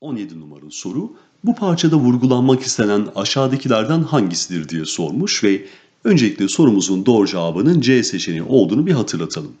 17 numaralı soru bu parçada vurgulanmak istenen aşağıdakilerden hangisidir diye sormuş ve öncelikle sorumuzun doğru cevabının C seçeneği olduğunu bir hatırlatalım.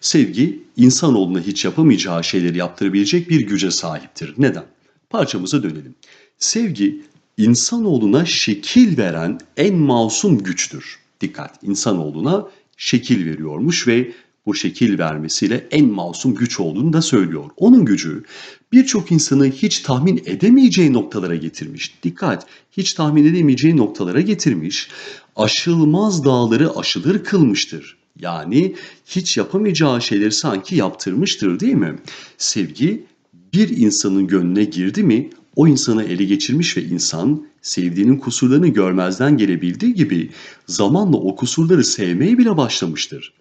Sevgi insanoğluna hiç yapamayacağı şeyleri yaptırabilecek bir güce sahiptir. Neden? Parçamıza dönelim. Sevgi insanoğluna şekil veren en masum güçtür. Dikkat insanoğluna şekil veriyormuş ve bu şekil vermesiyle en masum güç olduğunu da söylüyor. Onun gücü birçok insanı hiç tahmin edemeyeceği noktalara getirmiş. Dikkat, hiç tahmin edemeyeceği noktalara getirmiş. Aşılmaz dağları aşılır kılmıştır. Yani hiç yapamayacağı şeyleri sanki yaptırmıştır değil mi? Sevgi bir insanın gönlüne girdi mi o insanı ele geçirmiş ve insan sevdiğinin kusurlarını görmezden gelebildiği gibi zamanla o kusurları sevmeye bile başlamıştır.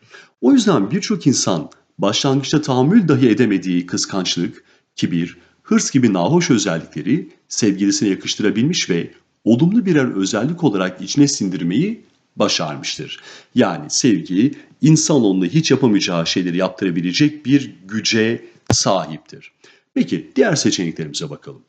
O yüzden birçok insan başlangıçta tahammül dahi edemediği kıskançlık, kibir, hırs gibi nahoş özellikleri sevgilisine yakıştırabilmiş ve olumlu birer özellik olarak içine sindirmeyi başarmıştır. Yani sevgi insanoğluna hiç yapamayacağı şeyleri yaptırabilecek bir güce sahiptir. Peki diğer seçeneklerimize bakalım.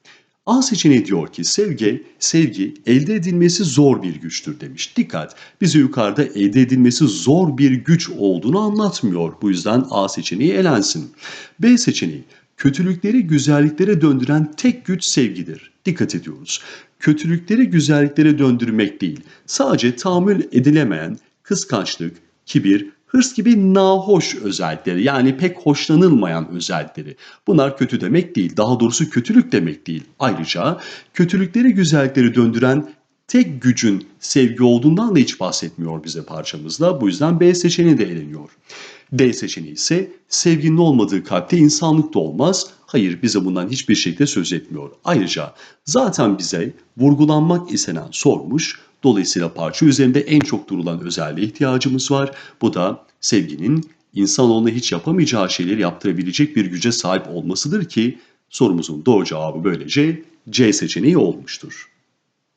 A seçeneği diyor ki sevgi, sevgi elde edilmesi zor bir güçtür demiş. Dikkat, bize yukarıda elde edilmesi zor bir güç olduğunu anlatmıyor. Bu yüzden A seçeneği elensin. B seçeneği, kötülükleri güzelliklere döndüren tek güç sevgidir. Dikkat ediyoruz. Kötülükleri güzelliklere döndürmek değil, sadece tahammül edilemeyen kıskançlık, kibir, hırs gibi nahoş özellikleri yani pek hoşlanılmayan özellikleri. Bunlar kötü demek değil, daha doğrusu kötülük demek değil. Ayrıca kötülükleri güzellikleri döndüren tek gücün sevgi olduğundan da hiç bahsetmiyor bize parçamızda. Bu yüzden B seçeneği de eleniyor. D seçeneği ise sevginin olmadığı kalpte insanlık da olmaz. Hayır bize bundan hiçbir şekilde söz etmiyor. Ayrıca zaten bize vurgulanmak istenen sormuş. Dolayısıyla parça üzerinde en çok durulan özelliğe ihtiyacımız var. Bu da sevginin insanoğluna hiç yapamayacağı şeyleri yaptırabilecek bir güce sahip olmasıdır ki sorumuzun doğru cevabı böylece C seçeneği olmuştur.